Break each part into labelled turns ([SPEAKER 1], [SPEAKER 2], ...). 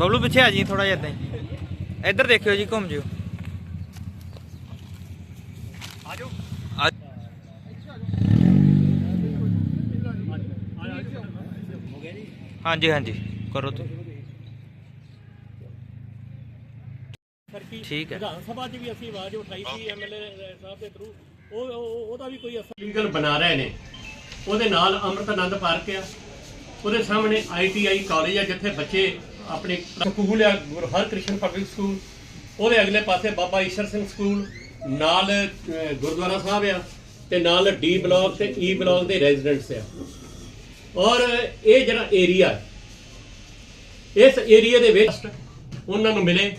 [SPEAKER 1] ਬਬਲੂ ਪਿੱਛੇ ਆ ਜੀ ਥੋੜਾ ਜਿਹਾ ਇਦਾਂ ਹੀ। ਇੱਧਰ ਦੇਖਿਓ ਜੀ ਘੁੰਮ ਜਿਓ।
[SPEAKER 2] ਆਜੋ
[SPEAKER 1] ਹਾਂਜੀ ਹਾਂਜੀ ਕਰੋ ਤੁਸੀਂ। ਠੀਕ ਹੈ।
[SPEAKER 2] ਵਿਧਾਨ ਸਭਾ 'ਚ ਵੀ ਅਸੀਂ ਆਵਾਜ਼ ਉਠਾਈ ਸੀ ਐਮਐਲਏ ਸਾਹਿਬ ਦੇ ਥਰੂ ਉਹ ਉਹ- ਉਹਦਾ ਵੀ ਕੋਈ ਅਸਰ
[SPEAKER 3] ਲੀਗਲ ਬਣਾ ਰਹੇ ਨੇ। ਉਹਦੇ ਨਾਲ ਅੰਮ੍ਰਿਤ ਆਨੰਦ ਪਾਰਕ ਆ। ਉਹਦੇ ਸਾਹਮਣੇ ਆਈਟੀਆਈ ਕਾਲਜ ਆ ਜਿੱਥੇ ਬੱਚੇ ਆਪਣੇ ਸਕੂਲ ਆ, ਗੁਰੂ ਹਰਕ੍ਰਿਸ਼ਨ ਪਬਲਿਕ ਸਕੂਲ। ਉਹਦੇ ਅਗਲੇ ਪਾਸੇ ਬਾਬਾ ਈਸ਼ਰ ਸਿੰਘ ਸਕੂਲ, ਨਾਲ ਗੁਰਦੁਆਰਾ ਸਾਹਿਬ ਆ ਤੇ ਨਾਲ ਡੀ ਬਲਾਕ ਤੇ e ਈ ਬਲਾਕ ਦੇ ਰੈਜ਼ੀਡੈਂਟਸ ਆ। ਔਰ ਇਹ ਜਿਹੜਾ ਏਰੀਆ ਇਸ ਏਰੀਆ ਦੇ ਵਿੱਚ ਉਹਨਾਂ ਨੂੰ ਮਿਲੇ,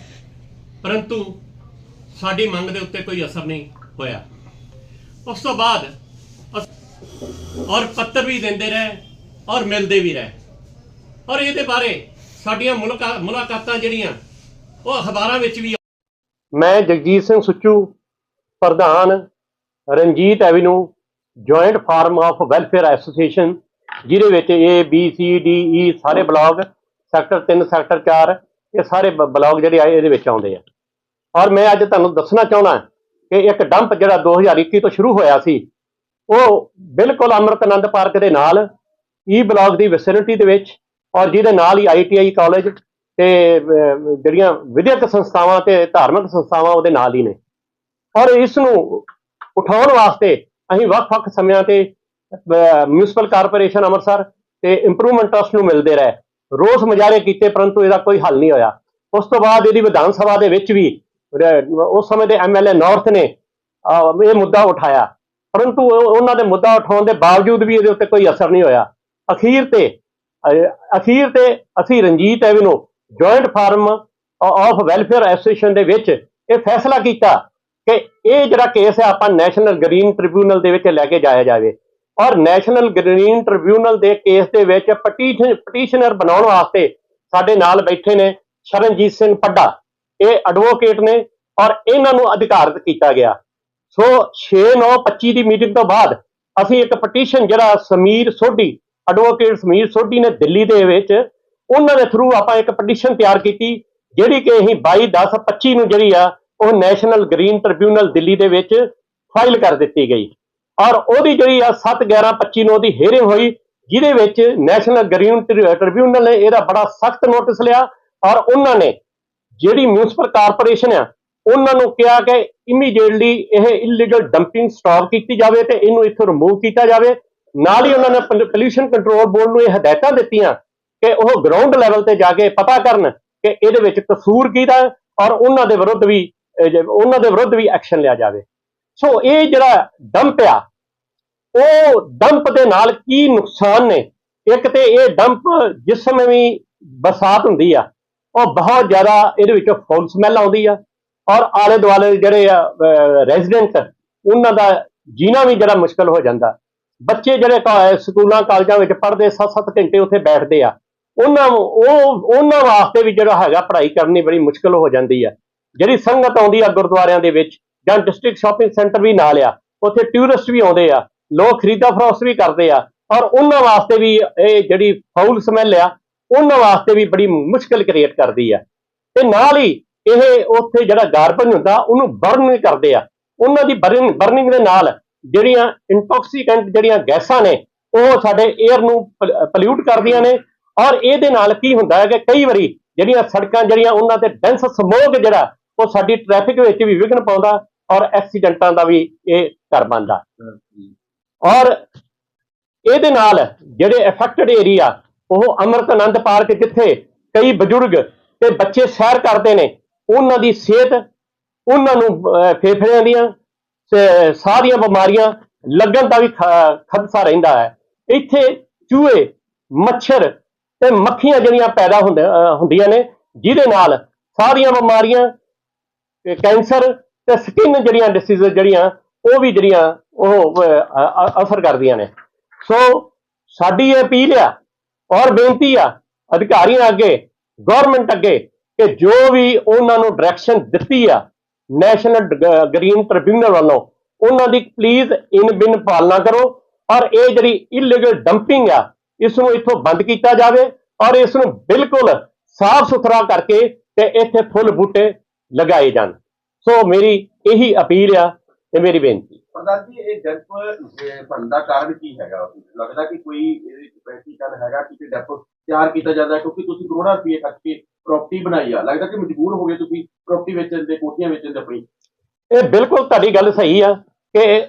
[SPEAKER 3] ਪਰੰਤੂ ਸਾਡੀ ਮੰਗ ਦੇ ਉੱਤੇ ਕੋਈ ਅਸਰ ਨਹੀਂ ਹੋਇਆ। ਉਸ ਤੋਂ ਬਾਅਦ ਔਰ ਪੱਤਰ ਵੀ ਦਿੰਦੇ ਰਹੇ, ਔਰ ਮਿਲਦੇ ਵੀ ਰਹੇ। ਔਰ ਇਹਦੇ ਬਾਰੇ ਸਾਡੀਆਂ ਮੁਲਾਕਾ- ਮੁਲਾਕਾਤਾਂ ਜਿਹੜੀਆਂ, ਉਹ ਅਖਬਾਰਾਂ ਵਿੱਚ ਵੀ
[SPEAKER 4] ਮੈਂ ਜਗਜੀਤ ਸਿੰਘ ਸੁੱਚੂ, ਪ੍ਰਧਾਨ Ranjit avenue, joint forum of welfare association, ਜਿਹਦੇ ਵਿੱਚ A B C D E ਸਾਰੇ ਬਲਾਕ, ਸੈਕਟਰ 3 ਸੈਕਟਰ 4 ਇਹ ਸਾਰੇ ਬ- ਬਲਾਕ ਜਿਹੜੇ ਆ, ਇਹਦੇ ਵਿੱਚ ਆਉਂਦੇ ਆ। ਔਰ ਮੈਂ ਅੱਜ ਤੁਹਾਨੂੰ ਦੱਸਣਾ ਚਾਹੁੰਦਾ ਕਿ ਇੱਕ ਡੰਪ ਜਿਹੜਾ 2021 ਤੋਂ ਸ਼ੁਰੂ ਹੋਇਆ ਸੀ, ਉਹ ਬਿਲਕੁਲ ਅੰਮ੍ਰਿਤ ਆਨੰਦ ਪਾਰਕ ਦੇ ਨਾਲ ਈ ਬਲਾਕ ਦੀ ਵਿਸਿਨਿਟੀ ਦੇ ਵਿੱਚ ਔਰ ਜਿਹਦੇ ਨਾਲ ਹੀ ਆਈਟੀਆਈ ਕਾਲਜ ਤੇ ਅਹ, ਜਿਹੜੀਆਂ ਵਿਦਿਅਕ ਸੰਸਥਾਵਾਂ ਤੇ ਧਾਰਮਿਕ ਸੰਸਥਾਵਾਂ ਉਹਦੇ ਨਾਲ ਹੀ ਨੇ। ਔਰ ਇਸ ਨੂੰ ਉਠਾਉਣ ਵਾਸਤੇ ਅਸੀਂ ਵੱਖ-ਵੱਖ ਸਮਿਆਂ ਤੇ ਮਿਊਨਿਸਪਲ ਕਾਰਪੋਰੇਸ਼ਨ ਅੰਮ੍ਰਿਤਸਰ ਤੇ ਇੰਪਰੂਵਮੈਂਟ ਟਰਸਟ ਨੂੰ ਮਿਲਦੇ ਰਹੇ। ਰੋਸ ਮੁਜ਼ਾਹਰੇ ਕੀਤੇ ਪਰੰਤੂ ਇਹਦਾ ਕੋਈ ਹੱਲ ਨਹੀਂ ਹੋਇਆ। ਉਸ ਤੋਂ ਬਾਅਦ ਇਹਦੀ ਵਿਧਾਨ ਸਭਾ ਦੇ ਵਿੱਚ ਵੀ ਉਸ ਸਮੇਂ ਦੇ ਐਮਐਲਏ ਨਾਰਥ ਨੇ ਇਹ ਮੁੱਦਾ ਉਠਾਇਆ। ਪਰੰਤੂ ਉਹਨਾਂ ਦੇ ਮੁੱਦਾ ਉਠਾਉਣ ਦੇ ਬਾਵਜੂਦ ਵੀ ਇਹਦੇ ਉੱਤੇ ਕੋਈ ਅਸਰ ਨਹੀਂ ਹੋਇਆ। ਅਖੀਰ ਤੇ ਅਖੀਰ ਤੇ ਅਸੀਂ Ranjit avenue joint forum of welfare association ਦੇ ਵਿੱਚ ਇਹ ਫੈਸਲਾ ਕੀਤਾ ਕਿ ਇਹ ਜਿਹੜਾ ਕੇਸ ਹੈ ਆਪਾਂ ਨੈਸ਼ਨਲ ਗ੍ਰੀਨ ਟ੍ਰਿਬਿਊਨਲ ਦੇ ਵਿੱਚ ਲੈ ਕੇ ਜਾਇਆ ਜਾਵੇ। ਔਰ ਨੈਸ਼ਨਲ ਗ੍ਰੀਨ ਟ੍ਰਿਬਿਊਨਲ ਦੇ ਕੇਸ ਦੇ ਵਿੱਚ ਪਟੀਸ਼ਨ ਪਟੀਸ਼ਨਰ ਬਣਾਉਣ ਵਾਸਤੇ ਸਾਡੇ ਨਾਲ ਬੈਠੇ ਨੇ ਸ਼ਰਨਜੀਤ ਸਿੰਘ ਪੱਡਾ ਇਹ ਐਡਵੋਕੇਟ ਨੇ ਔਰ ਇਹਨਾਂ ਨੂੰ ਅਧਿਕਾਰਤ ਕੀਤਾ ਗਿਆ। ਸੋ 6/9/25 ਦੀ ਮੀਟਿੰਗ ਤੋਂ ਬਾਅਦ ਅਸੀਂ ਇੱਕ ਪਟੀਸ਼ਨ ਜਿਹੜਾ ਸਮੀਰ ਸੋਢੀ ਐਡਵੋਕੇਟ ਸਮੀਰ ਸੋਢੀ ਨੇ ਦਿੱਲੀ ਦੇ ਵਿੱਚ ਉਹਨਾਂ ਦੇ ਥਰੂ ਆਪਾਂ ਇੱਕ ਪਟੀਸ਼ਨ ਤਿਆਰ ਕੀਤੀ, ਜਿਹੜੀ ਕਿ ਅਸੀਂ 22/10/25 ਨੂੰ ਜਿਹੜੀ ਆ, ਉਹ ਨੈਸ਼ਨਲ ਗ੍ਰੀਨ ਟ੍ਰਿਬਿਊਨਲ ਦਿੱਲੀ ਦੇ ਵਿੱਚ ਫਾਈਲ ਕਰ ਦਿੱਤੀ ਗਈ। ਔਰ ਉਹਦੀ ਜਿਹੜੀ ਆ 7/11/25 ਨੂੰ ਉਹਦੀ ਹੀਅਰਿੰਗ ਹੋਈ, ਜਿਹਦੇ ਵਿੱਚ ਨੈਸ਼ਨਲ ਗ੍ਰੀਨ ਟ੍ਰਿਬਿਊਨਲ ਨੇ ਇਹਦਾ ਬੜਾ ਸਖਤ ਨੋਟਿਸ ਲਿਆ ਔਰ ਉਹਨਾਂ ਨੇ ਜਿਹੜੀ ਮਿਊਨਿਸਪਲ ਕਾਰਪੋਰੇਸ਼ਨ ਆ, ਉਹਨਾਂ ਨੂੰ ਕਿਹਾ ਕਿ ਇਮੀਡੀਏਟਲੀ ਇਹ ਇਲੀਗਲ ਡੰਪਿੰਗ ਸਟਾਪ ਕੀਤੀ ਜਾਵੇ ਤੇ ਇਹਨੂੰ ਇੱਥੋਂ ਰਿਮੂਵ ਕੀਤਾ ਜਾਵੇ। ਨਾਲ ਹੀ ਉਹਨਾਂ ਨੇ ਪੋਲਿਊਸ਼ਨ ਕੰਟਰੋਲ ਬੋਰਡ ਨੂੰ ਇਹ ਹਦਾਇਤਾਂ ਦਿੱਤੀਆਂ ਕਿ ਉਹ ਗਰਾਊਂਡ ਲੈਵਲ ਤੇ ਜਾ ਕੇ ਪਤਾ ਕਰਨ ਕਿ ਇਹਦੇ ਵਿੱਚ ਕਸੂਰ ਕਿਹਦਾ ਹੈ ਔਰ ਉਹਨਾਂ ਦੇ ਵਿਰੁੱਧ ਵੀ ਉਹਨਾਂ ਦੇ ਵਿਰੁੱਧ ਵੀ ਐਕਸ਼ਨ ਲਿਆ ਜਾਵੇ। ਸੋ ਇਹ ਜਿਹੜਾ ਡੰਪ ਆ, ਉਹ ਡੰਪ ਦੇ ਨਾਲ ਕੀ ਨੁਕਸਾਨ ਨੇ? ਇੱਕ ਤੇ ਇਹ ਡੰਪ ਜਿਸ ਸਮੇਂ ਵੀ ਬਰਸਾਤ ਹੁੰਦੀ ਆ, ਉਹ ਬਹੁਤ ਜ਼ਿਆਦਾ ਇਹਦੇ ਵਿੱਚੋਂ ਫੌਲ ਸਮੈਲ ਆਉਂਦੀ ਆ ਔਰ ਆਲੇ ਦੁਆਲੇ ਜਿਹੜੇ ਆ ਰੈਜ਼ੀਡੈਂਟ ਉਹਨਾਂ ਦਾ ਜੀਣਾ ਵੀ ਜਿਹੜਾ ਮੁਸ਼ਕਲ ਹੋ ਜਾਂਦਾ। ਬੱਚੇ ਜਿਹੜੇ ਸਕੂਲਾਂ, ਕਾਲਜਾਂ ਵਿੱਚ ਪੜ੍ਹਦੇ 7-7 ਘੰਟੇ ਉੱਥੇ ਬੈਠਦੇ ਆ, ਉਹਨਾਂ ਉਹ, ਉਹਨਾਂ ਵਾਸਤੇ ਵੀ ਜਿਹੜਾ ਹੈਗਾ ਪੜ੍ਹਾਈ ਕਰਨੀ ਬੜੀ ਮੁਸ਼ਕਲ ਹੋ ਜਾਂਦੀ ਆ। ਜਿਹੜੀ ਸੰਗਤ ਆਉਂਦੀ ਆ ਗੁਰਦੁਆਰਿਆਂ ਦੇ ਵਿੱਚ, ਜਾਂ ਡਿਸਟ੍ਰਿਕਟ ਸ਼ਾਪਿੰਗ ਸੈਂਟਰ ਵੀ ਨਾਲ ਆ, ਉੱਥੇ ਟੂਰਿਸਟ ਵੀ ਆਉਂਦੇ ਆ, ਲੋਕ ਖਰੀਦਾ ਫਰੋਸ ਵੀ ਕਰਦੇ ਆ, ਔਰ ਉਹਨਾਂ ਵਾਸਤੇ ਵੀ ਇਹ ਜਿਹੜੀ ਫਾਉਲ ਸਮੈਲ ਆ, ਉਹਨਾਂ ਵਾਸਤੇ ਵੀ ਬੜੀ ਮੁਸ਼ਕਲ ਕ੍ਰੀਏਟ ਕਰਦੀ ਆ। ਤੇ ਨਾਲ ਹੀ ਇਹ ਉੱਥੇ ਜਿਹੜਾ ਗਾਰਬਨ ਹੁੰਦਾ, ਉਹਨੂੰ ਬਰਨ ਕਰਦੇ ਆ। ਉਹਨਾਂ ਦੀ ਬਰਨਿੰਗ ਦੇ ਨਾਲ ਜਿਹੜੀਆਂ ਇੰਟੌਕਸੀਕੈਂਟ ਜਿਹੜੀਆਂ ਗੈਸਾਂ ਨੇ, ਉਹ ਸਾਡੇ 에ਅਰ ਨੂੰ ਪੋਲਿਊਟ ਕਰਦੀਆਂ ਨੇ ਔਰ ਇਹਦੇ ਨਾਲ ਕੀ ਹੁੰਦਾ ਹੈ ਕਿ ਕਈ ਵਾਰੀ ਜਿਹੜੀਆਂ ਸੜਕਾਂ ਜਿਹੜੀਆਂ ਉਹਨਾਂ ਤੇ ਡੈਂਸ ਸਮੋਗ ਜਿਹੜਾ, ਉਹ ਸਾਡੀ ਟ੍ਰੈਫਿਕ ਵਿੱਚ ਵੀ ਵਿਘਨ ਪਾਉਂਦਾ ਔਰ ਐਕਸੀਡੈਂਟਾਂ ਦਾ ਵੀ ਇਹ ਘਰ ਬਣਦਾ। ਔਰ ਇਹਦੇ ਨਾਲ ਜਿਹੜੇ ਅਫੈਕਟਡ ਏਰੀਆ ਉਹ ਅੰਮ੍ਰਿਤ ਆਨੰਦ ਪਾਰਕ ਜਿੱਥੇ ਕਈ ਬਜ਼ੁਰਗ ਤੇ ਬੱਚੇ ਸੈਰ ਕਰਦੇ ਨੇ, ਉਹਨਾਂ ਦੀ ਸਿਹਤ ਉਹਨਾਂ ਨੂੰ ਫੇਫੜਿਆਂ ਦੀਆਂ ਸਾਰੀਆਂ ਬਿਮਾਰੀਆਂ ਲੱਗਣ ਦਾ ਵੀ ਖਦਸ਼ਾ ਰਹਿੰਦਾ ਹੈ। ਇੱਥੇ ਚੂਹੇ, ਮੱਛਰ ਤੇ ਮੱਖੀਆਂ ਜਿਹੜੀਆਂ ਪੈਦਾ ਹੁੰਦੇ- ਹੁੰਦੀਆਂ ਨੇ, ਜਿਹਦੇ ਨਾਲ ਸਾਰੀਆਂ ਬਿਮਾਰੀਆਂ ਕੈਂਸਰ ਤੇ ਸਕਿਨ ਜਿਹੜੀਆਂ ਡਿਸੀਜ਼ ਜਿਹੜੀਆਂ, ਉਹ ਵੀ ਜਿਹੜੀਆਂ ਉਹ ਅਸਰ ਕਰਦੀਆਂ ਨੇ। ਸੋ ਸਾਡੀ ਇਹ ਅਪੀਲ ਆ ਔਰ ਬੇਨਤੀ ਆ ਅਧਿਕਾਰੀਆਂ ਅੱਗੇ ਗਵਰਨਮੈਂਟ ਅੱਗੇ, ਕਿ ਜੋ ਵੀ ਉਹਨਾਂ ਨੂੰ ਡਾਇਰੈਕਸ਼ਨ ਦਿੱਤੀ ਆ ਨੈਸ਼ਨਲ ਗ੍ਰੀਨ ਟ੍ਰਿਬਿਊਨਲ ਵੱਲੋਂ ਉਹਨਾਂ ਦੀ ਪਲੀਜ਼ ਇਨ ਬਿਨ ਪਾਲਣਾ ਕਰੋ ਔਰ ਇਹ ਜਿਹੜੀ ਇਲੀਗਲ ਡੰਪਿੰਗ ਆ ਇਸ ਨੂੰ ਇੱਥੋਂ ਬੰਦ ਕੀਤਾ ਜਾਵੇ ਔਰ ਇਸ ਨੂੰ ਬਿਲਕੁਲ ਸਾਫ਼ ਸੁਥਰਾ ਕਰਕੇ ਤੇ ਇੱਥੇ ਫੁੱਲ ਬੂਟੇ ਲਗਾਏ ਜਾਣ। ਸੋ ਮੇਰੀ ਇਹੀ ਅਪੀਲ ਆ ਤੇ ਮੇਰੀ ਬੇਨਤੀ।
[SPEAKER 5] ਪ੍ਰਧਾਨ ਜੀ, ਇਹ ਡੈਪ ਬਣਦਾ ਕਾਰਨ ਕੀ ਹੈਗਾ? ਲੱਗਦਾ ਕਿ ਕੋਈ ਇਹਦੇ ਵਿੱਚ ਪ੍ਰੈਕਟੀਕਲ ਹੈਗਾ ਕਿ ਡੈਪ ਤਿਆਰ ਕੀਤਾ ਜਾਂਦਾ ਕਿਉਂਕਿ ਤੁਸੀਂ ਕਰੋੜਾਂ ਰੁਪਏ ਖਰਚ ਕੇ ਪ੍ਰਾਪਰਟੀ ਬਣਾਈ ਆ। ਲੱਗਦਾ ਕਿ ਮਜਬੂਰ ਹੋ ਗਏ ਤੁਸੀਂ ਪ੍ਰਾਪਰਟੀ ਵੇਚਣ ਦੇ, ਕੋਠੀਆਂ ਵੇਚਣ ਦੇ ਆਪਣੀ।
[SPEAKER 4] ਇਹ ਬਿਲਕੁਲ ਤੁਹਾਡੀ ਗੱਲ ਸਹੀ ਆ ਕਿ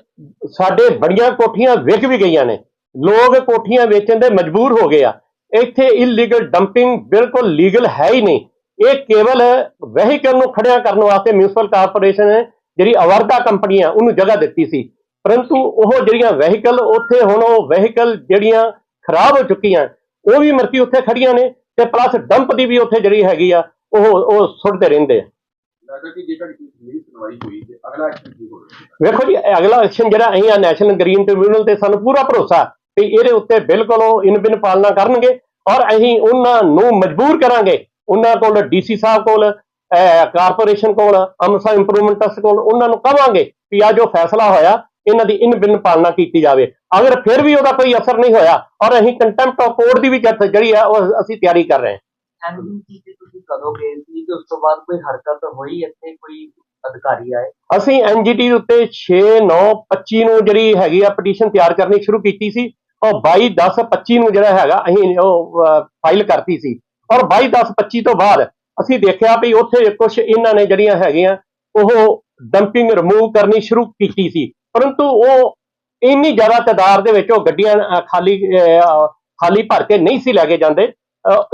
[SPEAKER 4] ਸਾਡੇ ਬੜੀਆਂ ਕੋਠੀਆਂ ਵਿਕ ਵੀ ਗਈਆਂ ਨੇ। ਲੋਕ ਕੋਠੀਆਂ ਵੇਚਣ ਦੇ ਮਜਬੂਰ ਹੋ ਗਏ ਆ। ਇੱਥੇ ਇਲੀਗਲ ਡੰਪਿੰਗ ਬਿਲਕੁਲ ਲੀਗਲ ਹੈ ਹੀ ਨਹੀਂ। ਇਹ ਕੇਵਲ ਵਹੀਕਲ ਨੂੰ ਖੜਿਆ ਕਰਨ ਵਾਸਤੇ ਮਿਊਨਿਸਪਲ ਕਾਰਪੋਰੇਸ਼ਨ ਨੇ ਜਿਹੜੀ ਅਵਰਦਾ ਕੰਪਨੀ ਆ ਉਹਨੂੰ ਜਗ੍ਹਾ ਦਿੱਤੀ ਸੀ। ਪਰੰਤੂ ਉਹ ਜਿਹੜੀਆਂ ਵਹੀਕਲ ਉੱਥੇ ਹੁਣ ਉਹ ਵਹੀਕਲ ਜਿਹੜੀਆਂ ਖਰਾਬ ਹੋ ਚੁੱਕੀਆਂ, ਉਹ ਵੀ ਮਰਕੀ ਉੱਥੇ ਖੜੀਆਂ ਨੇ। ਤੇ ਪਲੱਸ ਡੰਪ ਦੀ ਵੀ ਉੱਥੇ ਜਿਹੜੀ ਹੈਗੀ ਆ ਉਹ ਉਹ ਸੁੱਟਦੇ ਰਹਿੰਦੇ ਆ। ਵੇਖੋ ਜੀ ਅਗਲਾ ਐਕਸ਼ਨ ਜਿਹੜਾ ਅਸੀਂ ਆ ਨੈਸ਼ਨਲ ਗ੍ਰੀਨ ਟ੍ਰਿਬਿਊਨਲ ਤੇ ਸਾਨੂੰ ਪੂਰਾ ਭਰੋਸਾ ਵੀ ਇਹਦੇ ਉੱਤੇ ਬਿਲਕੁਲ ਉਹ ਇਨ ਬਿਨ ਪਾਲਣਾ ਕਰਨਗੇ ਔਰ ਅਸੀਂ ਉਹਨਾਂ ਨੂੰ ਮਜਬੂਰ ਕਰਾਂਗੇ। ਉਹਨਾਂ ਕੋਲ ਡੀਸੀ ਸਾਹਿਬ ਕੋਲ ਕਾਰਪੋਰੇਸ਼ਨ ਕੋਲ ਅੰਮ੍ਰਿਤਸਰ ਇੰਪਰੂਵਮੈਂਟ ਟਰਸਟ ਕੋਲ ਉਹਨਾਂ ਨੂੰ ਕਵਾਂਗੇ ਵੀ ਆ ਜੋ ਫੈਸਲਾ ਹੋਇਆ ਇਹਨਾਂ ਦੀ ਇਨ ਬਿਨ ਪਾਲਣਾ ਕੀਤੀ ਜਾਵੇ। ਅਗਰ ਫਿਰ ਵੀ ਉਹਦਾ ਕੋਈ ਅਸਰ ਨਹੀਂ ਹੋਇਆ ਔਰ ਅਸੀਂ ਕੰਟੈਂਪਟ ਆਫ ਕੋਰਟ ਦੀ ਵੀ ਜੱਥ ਜਿਹੜੀ ਆ ਉਹ ਅਸੀਂ ਤਿਆਰੀ ਕਰ ਰਹੇ ਹਾਂ।
[SPEAKER 6] ਐਨਬੀਸੀ ਤੇ ਤੁਸੀਂ ਕਦੋਂ ਗਏ ਸੀ ਤੇ ਉਸ ਤੋਂ ਬਾਅਦ ਕੋਈ ਹਰਕਤ ਹੋਈ ਇੱਥੇ ਕੋਈ ਅਧਿਕਾਰੀ ਆਏ?
[SPEAKER 4] ਅਸੀਂ ਐਨਜੀਟੀ ਉੱਤੇ 6 9 25 ਨੂੰ ਜਿਹੜੀ ਹੈਗੀ ਆ ਪਟੀਸ਼ਨ ਤਿਆਰ ਕਰਨੀ ਸ਼ੁਰੂ ਕੀਤੀ ਸੀ ਔਰ 22 10 25 ਨੂੰ ਜਿਹੜਾ ਹੈਗਾ ਅਸੀਂ ਉਹ ਫਾਈਲ ਕਰਤੀ ਸੀ। ਔਰ 22 10 25 ਤੋਂ ਬਾਅਦ ਅਸੀਂ ਦੇਖਿਆ ਵੀ ਉੱਥੇ ਕੁਝ ਇਹਨਾਂ ਨੇ ਜਿਹੜੀਆਂ ਹੈਗੀਆਂ ਉਹ ਡੰਪਿੰਗ ਰਿਮੂਵ ਕਰਨੀ ਸ਼ੁਰੂ ਕੀਤੀ ਸੀ। ਪਰੰਤੂ ਉਹ ਇੰਨੀ ਜ਼ਿਆਦਾ ਤਾਦਾਦ ਦੇ ਵਿੱਚ ਉਹ ਗੱਡੀਆਂ ਖਾਲੀ ਖਾਲੀ ਭਰ ਕੇ ਨਹੀਂ ਸੀ ਲੈ ਕੇ ਜਾਂਦੇ।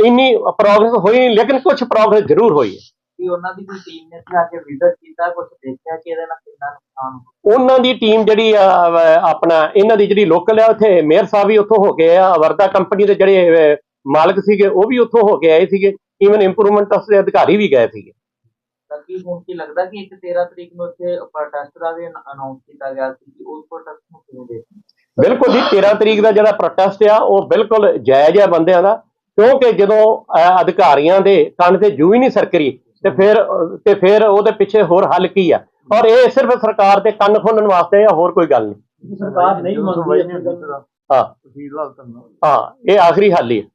[SPEAKER 4] ਇੰਨੀ ਪ੍ਰੋਗਰੈਸ ਹੋਈ ਨਹੀਂ, ਲੇਕਿਨ ਕੁਝ ਪ੍ਰੋਗਰੈਸ ਜ਼ਰੂਰ ਹੋਈ। ਹੈ
[SPEAKER 6] ਕਿ ਉਹਨਾਂ ਦੀ ਕੋਈ ਟੀਮ ਨੇ ਆ ਕੇ ਵਿਜ਼ਿਟ ਕੀਤਾ ਕੁਝ ਦੇਖਿਆ ਕਿ ਇਹਦੇ ਨਾਲ ਕਿੰਨਾ ਨੁਕਸਾਨ ਹੋਇਆ?
[SPEAKER 4] ਉਹਨਾਂ ਦੀ ਟੀਮ ਜਿਹੜੀ ਆਪਣਾ ਇਹਨਾਂ ਦੀ ਜਿਹੜੀ ਲੋਕਲ ਆ ਉੱਥੇ ਮੇਅਰ ਸਾਹਿਬ ਵੀ ਉੱਥੋਂ ਹੋ ਗਏ ਆ ਵਰਦਾ ਕੰਪਨੀ ਦੇ ਜਿਹੜੇ ਮਾਲਕ ਸੀਗੇ ਉਹ ਵੀ ਉੱਥੋਂ ਹੋ ਕੇ ਆਏ ਸੀਗੇ। ਈਵਨ ਇੰਪਰੂਵਮੈਂਟ ਟਰਸਟ ਦੇ ਅਧਿਕਾਰੀ ਵੀ ਗਏ ਸੀਗੇ।
[SPEAKER 6] ਤਾਂ ਕੀ ਹੁਣ ਕੀ ਲੱਗਦਾ ਕਿ ਇੱਕ 13 ਤਰੀਕ ਨੂੰ ਇੱਥੇ ਪ੍ਰੋਟੈਸਟ ਦਾ ਵੀ ਅਨਾਉਂਸ ਕੀਤਾ ਗਿਆ ਸੀ ਕਿ ਉਸ ਪ੍ਰੋਟੈਸਟ ਨੂੰ ਕਿਵੇਂ ਦੇਖਦੇ
[SPEAKER 4] ਬਿਲਕੁਲ ਜੀ 13 ਤਰੀਕ ਦਾ ਜਿਹੜਾ ਪ੍ਰੋਟੈਸਟ ਆ ਉਹ ਬਿਲਕੁਲ ਜਾਇਜ਼ ਆ ਬੰਦਿਆਂ ਦਾ ਕਿਉਂਕਿ ਜਦੋਂ ਅਧਿਕਾਰੀਆਂ ਦੇ ਕੰਨ ਤੇ ਜੂ ਹੀ ਨਹੀਂ ਸਰਕਰੀ ਤੇ ਫਿਰ ਤੇ ਫਿਰ ਉਹਦੇ ਪਿੱਛੇ ਹੋਰ ਹੱਲ ਕੀ ਆ? ਔਰ ਇਹ ਸਿਰਫ ਸਰਕਾਰ ਦੇ ਕੰਨ ਖੋਲਣ ਵਾਸਤੇ ਆ ਹੋਰ ਕੋਈ ਗੱਲ ਨਹੀਂ।
[SPEAKER 2] ਸਰਕਾਰ ਨਹੀਂ ਮੰਨਦੀ
[SPEAKER 4] ਹਾਂ। ਹਾਂ ਇਹ ਆਖਰੀ ਹੱਲ ਹੀ ਹੈ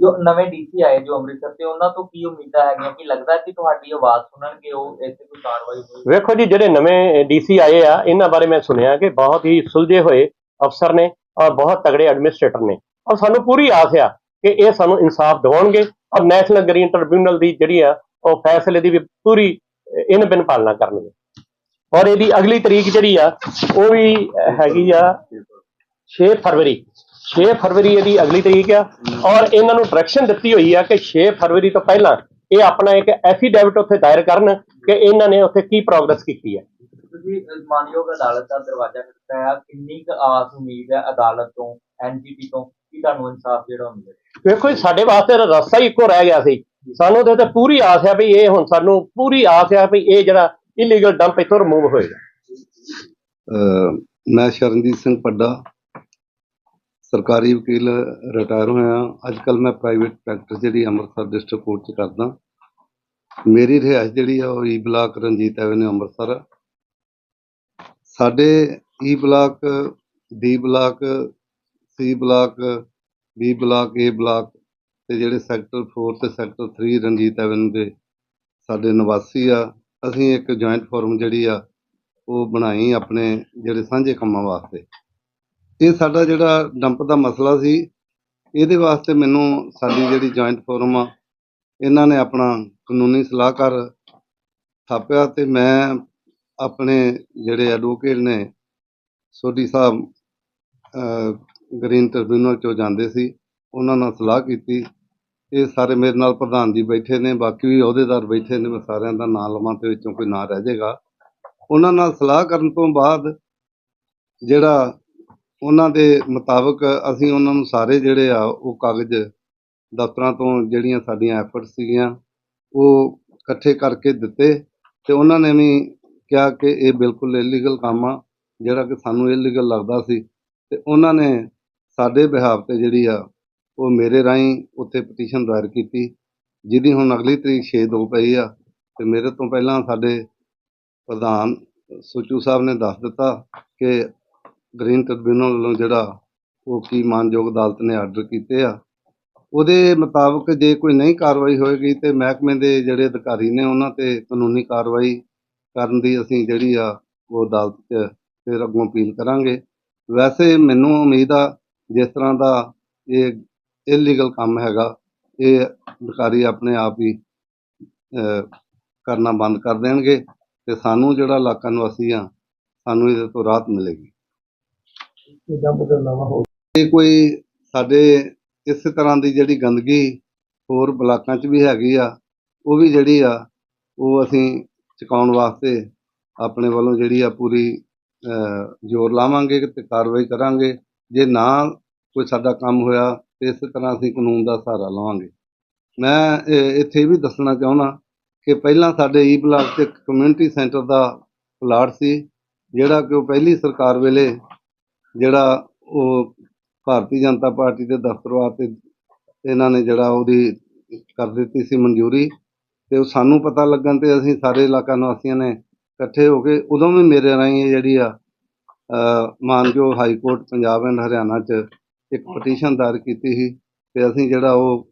[SPEAKER 6] ਜੋ ਨਵੇਂ ਡੀਸੀ ਆਏ ਜੋ ਅੰਮ੍ਰਿਤਸਰ ਤੇ ਉਹਨਾਂ ਤੋਂ ਕੀ ਉਮੀਦਾਂ ਹੈਗੀਆਂ? ਕਿ ਲੱਗਦਾ ਕਿ ਤੁਹਾਡੀ ਆਵਾਜ਼ ਸੁਣਨਗੇ ਉਹ ਇੱਥੇ ਕੋਈ ਕਾਰਵਾਈ ਹੋਈ
[SPEAKER 4] ਵੇਖੋ ਜੀ, ਜਿਹੜੇ ਨਵੇਂ ਡੀਸੀ ਆਏ ਆ, ਇਹਨਾਂ ਬਾਰੇ ਮੈਂ ਸੁਣਿਆ ਕਿ ਬਹੁਤ ਹੀ ਸੁਲਝੇ ਹੋਏ ਅਫਸਰ ਨੇ ਔਰ ਬਹੁਤ ਤਗੜੇ ਐਡਮਿਨਿਸਟ੍ਰੇਟਰ ਨੇ। ਔਰ ਸਾਨੂੰ ਪੂਰੀ ਆਸ ਆ ਕਿ ਇਹ ਸਾਨੂੰ ਇਨਸਾਫ ਦਿਵਾਉਣਗੇ ਔਰ ਨੈਸ਼ਨਲ ਗ੍ਰੀਨ ਟ੍ਰਿਬਿਊਨਲ ਦੀ ਜਿਹੜੀ ਆ, ਉਹ ਫੈਸਲੇ ਦੀ ਵੀ ਪੂਰੀ ਇਨ ਬਿਨ ਪਾਲਣਾ ਕਰਨਗੇ। ਔਰ ਇਹਦੀ ਅਗਲੀ ਤਰੀਕ ਜਿਹੜੀ ਆ, ਉਹ ਵੀ ਹੈਗੀ ਆ 6 ਫਰਵਰੀ। 6 ਫਰਵਰੀ ਇਹਦੀ ਅਗਲੀ ਤਰੀਕ ਆ। ਔਰ ਇਹਨਾਂ ਨੂੰ ਡਾਇਰੈਕਸ਼ਨ ਦਿੱਤੀ ਹੋਈ ਆ ਕਿ 6 ਫਰਵਰੀ ਤੋਂ ਪਹਿਲਾਂ ਇਹ ਆਪਣਾ ਇੱਕ ਐਫੀਡੈਵਿਟ ਉੱਥੇ ਦਾਇਰ ਕਰਨ ਕਿ ਇਹਨਾਂ ਨੇ ਉੱਥੇ ਕੀ ਪ੍ਰੋਗਰੈਸ ਕੀਤੀ ਹੈ
[SPEAKER 6] ਤੁਸੀਂ ਮਾਨਯੋਗ ਅਦਾਲਤ ਦਾ ਦਰਵਾਜ਼ਾ ਖਟਖਟਾਇਆ ਕਿੰਨੀ ਕੁ ਆਸ ਉਮੀਦ ਹੈ ਅਦਾਲਤ ਤੋਂ ਐਨਜੀਟੀ ਤੋਂ ਕਿ ਤੁਹਾਨੂੰ ਇਨਸਾਫ ਜਿਹੜਾ ਮਿਲੇ?
[SPEAKER 4] ਵੇਖੋ ਜੀ ਸਾਡੇ ਵਾਸਤੇ ਤਾਂ ਰਸਤਾ ਹੀ ਇੱਕੋ ਰਹਿ ਗਿਆ ਸੀ। ਸਾਨੂੰ ਤੇ ਤੇ ਪੂਰੀ ਆਸ ਹੈ ਵੀ ਇਹ ਹੁਣ ਸਾਨੂੰ ਪੂਰੀ ਆਸ ਹੈ ਵੀ ਇਹ ਜਿਹੜਾ ਇਲੀਗਲ ਡੰਪ ਇੱਥੋਂ ਰਿਮੂਵ ਹੋਏਗਾ।
[SPEAKER 7] ਮੈਂ ਸ਼ਰਨਜੀਤ ਸਿੰਘ ਪੱਡਾ ਸਰਕਾਰੀ ਵਕੀਲ ਰਿਟਾਇਰ ਹੋਇਆ। ਅੱਜ ਕੱਲ ਮੈਂ ਪ੍ਰਾਈਵੇਟ ਪ੍ਰੈਕਟਿਸ ਜਿਹੜੀ ਅੰਮ੍ਰਿਤਸਰ ਡਿਸਟ੍ਰਿਕਟ ਕੋਰਟ 'ਚ ਕਰਦਾ। ਮੇਰੀ ਰਿਹਾਇਸ਼ ਜਿਹੜੀ ਆ ਉਹ E block Ranjit avenue Amritsar. ਆ। ਸਾਡੇ E block D block C block B block A block ਤੇ ਜਿਹੜੇ ਸੈਕਟਰ 4 ਤੇ ਸੈਕਟਰ 3 ਰਣਜੀਤ ਐਵਨਿਊ ਦੇ ਸਾਡੇ ਨਿਵਾਸੀ ਆ। ਅਸੀਂ ਇੱਕ ਜੁਆਇੰਟ ਫੋਰਮ ਜਿਹੜੀ ਆ ਉਹ ਬਣਾਈ ਆਪਣੇ ਜਿਹੜੇ ਸਾਂਝੇ ਕੰਮਾਂ ਵਾਸਤੇ। ਇਹ ਸਾਡਾ ਜਿਹੜਾ ਡੰਪ ਦਾ ਮਸਲਾ ਸੀ, ਇਹਦੇ ਵਾਸਤੇ ਮੈਨੂੰ ਸਾਡੀ ਜਿਹੜੀ ਜੁਆਇੰਟ ਫੋਰਮ ਆ, ਇਹਨਾਂ ਨੇ ਆਪਣਾ ਕਾਨੂੰਨੀ ਸਲਾਹਕਾਰ ਥਾਪਿਆ ਤੇ ਮੈਂ ਆਪਣੇ ਜਿਹੜੇ ਐਡਵੋਕੇਟ ਨੇ, ਸੋਢੀ ਸਾਹਿਬ ਗ੍ਰੀਨ ਟ੍ਰਿਬਿਊਨਲ ਚੋਂ ਜਾਂਦੇ ਸੀ, ਉਹਨਾਂ ਨਾਲ ਸਲਾਹ ਕੀਤੀ। ਇਹ ਸਾਰੇ ਮੇਰੇ ਨਾਲ ਪ੍ਰਧਾਨ ਜੀ ਬੈਠੇ ਨੇ, ਬਾਕੀ ਵੀ ਅਹੁਦੇਦਾਰ ਬੈਠੇ ਨੇ, ਮੈਂ ਸਾਰਿਆਂ ਦਾ ਨਾਂ ਲਵਾਂ ਤੇ ਵਿੱਚੋਂ ਕੋਈ ਨਾਂ ਰਹਿ ਜਾਏਗਾ ਉਹਨਾਂ ਨਾਲ ਸਲਾਹ ਕਰਨ ਤੋਂ ਬਾਅਦ ਜਿਹੜਾ ਉਹਨਾਂ ਦੇ ਮੁਤਾਬਕ ਅਸੀਂ ਉਹਨਾਂ ਨੂੰ ਸਾਰੇ ਜਿਹੜੇ ਆ, ਉਹ ਕਾਗਜ਼ ਦਫ਼ਤਰਾਂ ਤੋਂ ਜਿਹੜੀਆਂ ਸਾਡੀਆਂ ਐਫਰਟਸ ਸੀਗੀਆਂ, ਉਹ ਇਕੱਠੇ ਕਰਕੇ ਦਿੱਤੇ ਤੇ ਉਹਨਾਂ ਨੇ ਵੀ ਕਿਹਾ ਕਿ ਇਹ ਬਿਲਕੁਲ ਇਲੀਗਲ ਕੰਮ ਆ, ਜਿਹੜਾ ਕਿ ਸਾਨੂੰ ਇਲੀਗਲ ਲੱਗਦਾ ਸੀ ਤੇ ਉਹਨਾਂ ਨੇ ਸਾਡੇ ਬਿਹਾਫ ਤੇ ਜਿਹੜੀ ਆ, ਉਹ ਮੇਰੇ ਰਾਹੀਂ ਉੱਥੇ ਪਟੀਸ਼ਨ ਦਾਇਰ ਕੀਤੀ, ਜਿਹਦੀ ਹੁਣ ਅਗਲੀ ਤਰੀਕ 6/2 ਪਈ ਆ ਤੇ ਮੇਰੇ ਤੋਂ ਪਹਿਲਾਂ ਸਾਡੇ ਪ੍ਰਧਾਨ ਸੁਚੂ ਸਾਹਿਬ ਨੇ ਦੱਸ ਦਿੱਤਾ ਕਿ ਗ੍ਰੀਨ ਟ੍ਰਿਬਿਊਨਲ ਵੱਲੋਂ ਜਿਹੜਾ ਉਹ ਕੀ ਮਾਨਯੋਗ ਅਦਾਲਤ ਨੇ ਆਰਡਰ ਕੀਤੇ ਆ, ਉਹਦੇ ਮੁਤਾਬਕ ਜੇ ਕੋਈ ਨਹੀਂ ਕਾਰਵਾਈ ਹੋਏਗੀ ਤੇ ਮਹਿਕਮੇ ਦੇ ਜਿਹੜੇ ਅਧਿਕਾਰੀ ਨੇ ਉਹਨਾਂ ਤੇ ਕਾਨੂੰਨੀ ਕਾਰਵਾਈ ਕਰਨ ਦੀ ਅਸੀਂ ਜਿਹੜੀ ਆ ਉਹ ਅਦਾਲਤ 'ਚ ਫਿਰ ਅੱਗੋਂ ਅਪੀਲ ਕਰਾਂਗੇ। ਵੈਸੇ ਮੈਨੂੰ ਉਮੀਦ ਆ, ਜਿਸ ਤਰ੍ਹਾਂ ਦਾ ਇਹ ਇਲੀਗਲ ਕੰਮ ਹੈਗਾ, ਇਹ ਅਧਿਕਾਰੀ ਆਪਣੇ ਆਪ ਹੀ ਕਰਨਾ ਬੰਦ ਕਰ ਦੇਣਗੇ ਤੇ ਸਾਨੂੰ ਜਿਹੜਾ ਇਲਾਕਾ ਨਿਵਾਸੀ ਆ, ਸਾਨੂੰ ਇਹਦੇ ਤੋਂ ਰਾਹਤ ਮਿਲੇਗੀ। ਇਹ ਕੋਈ ਸਾਡੇ ਇਸੇ ਤਰ੍ਹਾਂ ਦੀ ਜਿਹੜੀ ਗੰਦਗੀ ਹੋਰ ਬਲਾਕਾਂ 'ਚ ਵੀ ਹੈਗੀ ਆ, ਉਹ ਵੀ ਜਿਹੜੀ ਆ, ਉਹ ਅਸੀਂ ਚੁਕਾਉਣ ਵਾਸਤੇ ਆਪਣੇ ਵੱਲੋਂ ਜਿਹੜੀ ਆ ਪੂਰੀ ਜ਼ੋਰ ਲਾਵਾਂਗੇ ਤੇ ਕਾਰਵਾਈ ਕਰਾਂਗੇ। ਜੇ ਨਾ ਕੋਈ ਸਾਡਾ ਕੰਮ ਹੋਇਆ, ਤੇ ਇਸੇ ਤਰ੍ਹਾਂ ਅਸੀਂ ਕਾਨੂੰਨ ਦਾ ਸਹਾਰਾ ਲਵਾਂਗੇ। ਮੈਂ ਇੱਥੇ ਇਹ ਵੀ ਦੱਸਣਾ ਚਾਹੁੰਦਾ ਕਿ ਪਹਿਲਾਂ ਸਾਡੇ ਈ ਬਲਾਕ 'ਚ ਇੱਕ ਕਮਿਊਨਿਟੀ ਸੈਂਟਰ ਦਾ ਪਲਾਟ ਸੀ, ਜਿਹੜਾ ਕਿ ਉਹ ਪਹਿਲੀ ਸਰਕਾਰ ਵੇਲੇ ਜਿਹੜਾ ਉਹ ਭਾਰਤੀ ਜਨਤਾ ਪਾਰਟੀ ਦੇ ਦਫ਼ਤਰ ਵਾਸਤੇ ਇਹਨਾਂ ਨੇ ਜਿਹੜਾ ਉਹਦੀ ਕਰ ਦਿੱਤੀ ਸੀ ਮਨਜ਼ੂਰੀ ਤੇ ਉਹ ਸਾਨੂੰ ਪਤਾ ਲੱਗਣ ਤੇ ਅਸੀਂ ਸਾਰੇ ਇਲਾਕਾ ਨਿਵਾਸੀਆਂ ਨੇ ਇਕੱਠੇ ਹੋ ਕੇ ਉਦੋਂ ਵੀ ਮੇਰੇ ਰਾਹੀਂ ਇਹ ਜਿਹੜੀ ਆ ਅਹ, ਮਾਨਯੋਗ high court Punjab and Haryana 'ਚ ਇੱਕ ਪਟੀਸ਼ਨ ਦਾਇਰ ਕੀਤੀ ਸੀ ਤੇ ਅਸੀਂ ਜਿਹੜਾ ਉਹ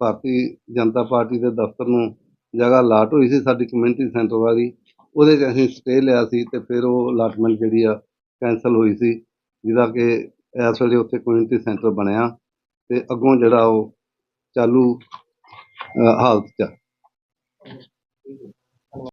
[SPEAKER 7] ਭਾਰਤੀ ਜਨਤਾ ਪਾਰਟੀ ਦੇ ਦਫ਼ਤਰ ਨੂੰ ਜਗ੍ਹਾ ਅਲਾਟ ਹੋਈ ਸੀ ਸਾਡੀ ਕਮਿਊਨਿਟੀ ਸੈਂਟਰ ਵਾਲੀ ਉਹਦੇ 'ਚ ਅਸੀਂ ਸਟੇ ਲਿਆ ਸੀ ਤੇ ਫਿਰ ਉਹ ਅਲਾਟਮੈਂਟ ਜਿਹੜੀ ਆ ਕੈਂਸਲ ਹੋਈ ਸੀ, ਜਿਹਦਾ ਕਿ ਇਸ ਵੇਲੇ ਉੱਥੇ ਕਮਿਊਨਿਟੀ ਸੈਂਟਰ ਬਣਿਆ ਤੇ ਅੱਗੋਂ ਜਿਹੜਾ ਉਹ ਚਾਲੂ ਹਾਲਤ 'ਚ ਆ।